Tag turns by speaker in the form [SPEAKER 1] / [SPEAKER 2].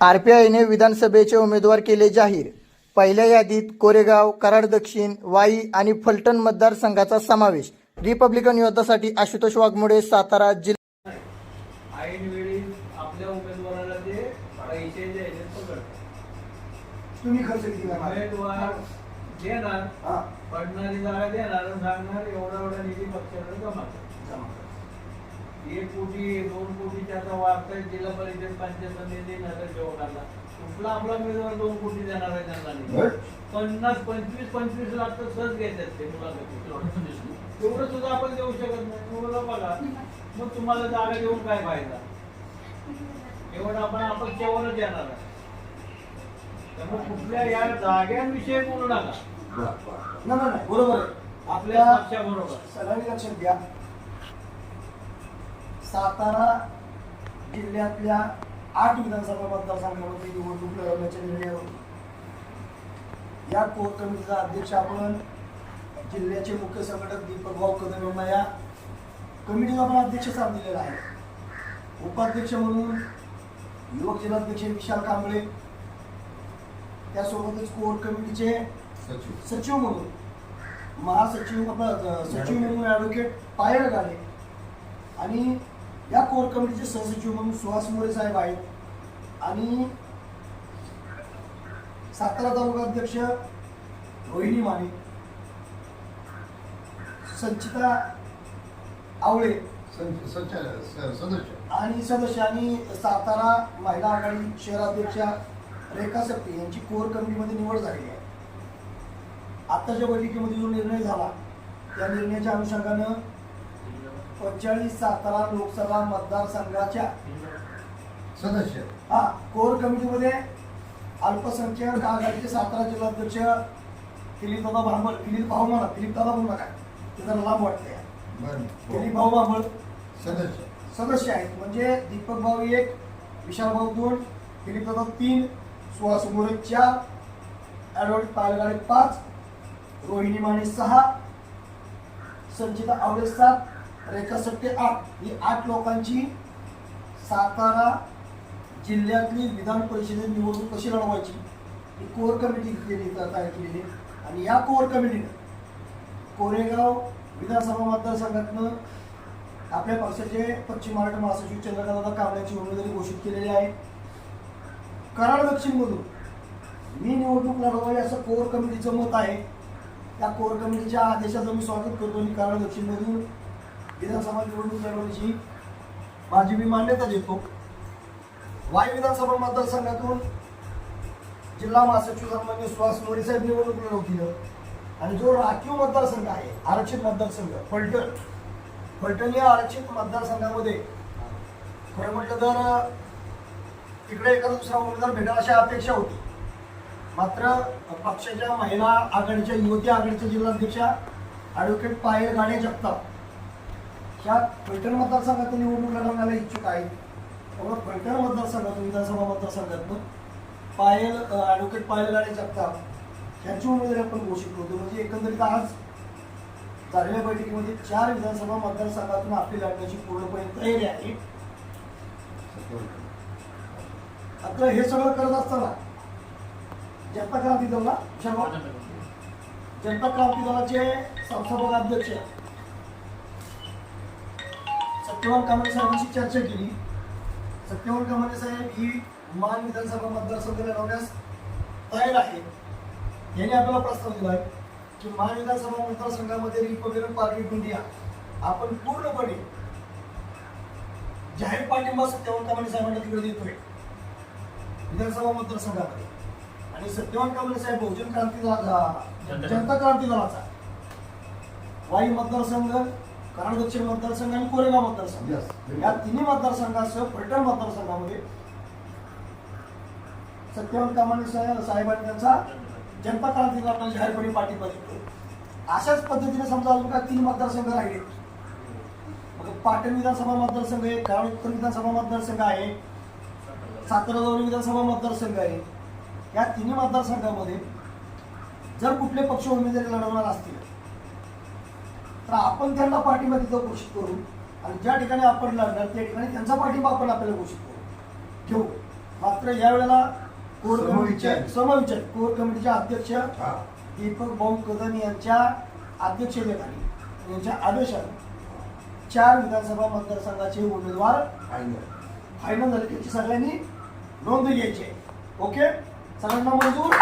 [SPEAKER 1] आरपीआयने विधानसभेचे उमेदवार केले जाहीर. पहिल्या यादीत कोरेगाव कराड दक्षिण वाई आणि फलटण मतदारसंघाचा समावेश. रिपब्लिकन योद्धासाठी आशुतोष वाघमोडे सातारा जिल्हा
[SPEAKER 2] आपल्या उमेदवाराला ते पैसे द्यायचे पकडतात.
[SPEAKER 3] तुम्ही खर्च किती करणार?
[SPEAKER 2] उमेदवार देणार.
[SPEAKER 3] हा.
[SPEAKER 2] पडणारी जागा देणार आणि सांगणार एवढा एवढा निधी पक्षाला जमा.
[SPEAKER 3] जमा.
[SPEAKER 2] एक कोटी दोन कोटीच्या आता वाटतंय जिल्हा परिषद पंचायत समिती कुठला आपला उमेदवार दोन कोटी देणार आहे त्यांना. पन्नास पंचवीस पंचवीस लाख तर सहज घेतात ते मुलाखती तेवढं सुद्धा आपण देऊ शकत नाही. तुम्हाला बघा मग तुम्हाला जागा देऊन काय फायदा? एवढं आपण अपक्षावरच येणार आहे. त्यामुळे कुठल्या या जाग्यांविषयी बोलू नका.
[SPEAKER 3] बरोबर
[SPEAKER 2] आपल्या
[SPEAKER 3] आपल्या
[SPEAKER 2] पक्षाबरोबर.
[SPEAKER 3] सगळ्यांनी लक्षात घ्या. सातारा जिल्ह्यातल्या आठ विधानसभा मतदारसंघामध्ये निवडणूक लढवण्याच्या निर्णयावर या कोर कमिटीचा अध्यक्ष आपण जिल्ह्याचे मुख्य संघटक दीपक भाऊ कदम यांना या कमिटीचा आपण अध्यक्ष स्थान दिलेलं आहे. उपाध्यक्ष म्हणून युवक जिल्हाध्यक्ष विशाल कांबळे त्यासोबतच कोर कमिटीचे सचिव. म्हणून महासचिव सचिव म्हणून ॲडव्होकेट पायल गाडे आणि या कोर कमिटीचे सहसचिव म्हणून सुहास मोरे साहेब आहेत. आणि सातारा तालुका अध्यक्ष रोहिणी माने संचिता आवळे
[SPEAKER 4] सदस्य.
[SPEAKER 3] आणि सदस्य आणि सातारा महिला आघाडी शहराध्यक्षा रेखा सप्ते यांची कोर कमिटीमध्ये निवड झालेली आहे. आताच्या बैठकीमध्ये जो निर्णय झाला त्या निर्णयाच्या अनुषंगानं पंचेचाळीस सातारा लोकसभा मतदारसंघाच्या
[SPEAKER 4] सदस्य.
[SPEAKER 3] हा कोर कमिटीमध्ये अल्पसंख्याक आघाडीचे सातारा जिल्हाध्यक्ष दिलीप दादा भांबळ दिलीप भाऊ म्हणा दिलीप दादा म्हणू नका. ते जरा लांब वाटतंय दिलीप भाऊ भांबळ.
[SPEAKER 4] सदस्य.
[SPEAKER 3] सदस्य आहेत. म्हणजे दीपक भाऊ एक विशाल भाऊ दोन दिलीप दादा तीन सुहास मोरे चार ॲडवोकेट पालगाडे पाच रोहिणी माने सहा संचिता आवळे सात रेखा सट्टे आठ ही आठ लोकांची सातारा जिल्ह्यातली विधान परिषदेत निवडणूक कशी लढवायची? ही कोर कमिटी केली तयार केलेली. आणि या कोर कमिटीनं कोरेगाव विधानसभा मतदारसंघातनं आपल्या पक्षाचे पश्चिम महाराष्ट्र महासचिव चंद्रकांतदादा कांबळ्याची उमेदवारी घोषित केलेली आहे. कराड दक्षिणमधून मी निवडणूक लढवावी असं कोर कमिटीचं मत आहे. त्या कोर कमिटीच्या आदेशाचं मी स्वागत करतो आणि कराड दक्षिणमधून विधानसभा निवडणूक लढवण्याची माझी मी मान्यता देतो. वाई विधानसभा मतदारसंघातून जिल्हा महासचिव सन्मान्य सुहास मोरे साहेब निवडणूक लढवतील. आणि जो राखीव मतदारसंघ आहे आरक्षित मतदारसंघ फलटण. फलटण या आरक्षित मतदारसंघामध्ये खरं म्हटलं तर तिकडे एखादा दुसरा उमेदवार भेटेल अशा अपेक्षा होती. मात्र पक्षाच्या महिला आघाडीच्या युवती आघाडीच्या जिल्हाध्यक्षा ॲडव्होकेट पायल गाणे जगताप ह्या फलटण मतदारसंघातून निवडणूक लढवण्याला इच्छुक आहेत. त्यामुळे फलटण मतदारसंघातून विधानसभा मतदारसंघातून पायल ॲडव्होकेट पायल गाडे जगताप यांची उमेदवारी आपण घोषित करतो. म्हणजे एकंदरीत आज झालेल्या बैठकीमध्ये चार विधानसभा मतदारसंघातून आपली लढण्याची पूर्णपणे तयारी आहे. आता हे सगळं करत असताना जनता क्रांती शर्मा जनता क्रांती. दलाचे संस्थापक अध्यक्ष सत्यवान कांबळे साहेबांशी चर्चा केली. सत्यवान कांबळे साहेब ही मान विधानसभा मतदारसंघ लढवण्यास तयार आहे यांनी आपल्याला प्रस्ताव दिला आहे की मान विधानसभा मतदारसंघामध्ये रिपब्लिकन पार्टी ऑफ इंडिया आपण पूर्णपणे जाहीर पाठिंबा सत्यवान कांबळे साहेबांना तिकडे देतोय. विधानसभा मतदारसंघामध्ये. आणि सत्यवान कांबळे साहेब बहुजन क्रांती. जनता क्रांती दलाचा वाई मतदारसंघ कराड दक्षिण मतदारसंघ आणि कोरेगाव मतदारसंघ. या तिन्ही मतदारसंघासह फलटण मतदारसंघामध्ये कांबळे साहेब साहेबांनी त्यांचा जनता क्रांती दलाला जाहीरपणे पाठिंबा देतोय अशाच पद्धतीने समजा अजून काय तीन मतदारसंघ राहिले. मग पाटण विधानसभा मतदारसंघ आहे कराड उत्तर विधानसभा मतदारसंघ आहे सातारा जवळ विधानसभा मतदारसंघ आहे. या तिन्ही मतदारसंघामध्ये जर कुठले पक्ष उमेदवारी लढवणार असतील तर आपण त्यांना पाठिंबा तिथं घोषित करू. आणि ज्या ठिकाणी आपण लढणार त्या ठिकाणी त्यांचा पाठिंबा आपण आपल्याला घोषित करू. ठेवू? मात्र यावेळेला कोर कमिटीचे
[SPEAKER 4] समविचार.
[SPEAKER 3] कोर कमिटीचे अध्यक्ष दीपक भाऊ कदम यांच्या अध्यक्षतेखाली यांच्या आदेशाने चार विधानसभा मतदारसंघाचे उमेदवार
[SPEAKER 4] फायनल.
[SPEAKER 3] फायनल झाले. त्याची सगळ्यांनी नोंद घ्यायची आहे. ओके? सगळ्यांना मंजूर?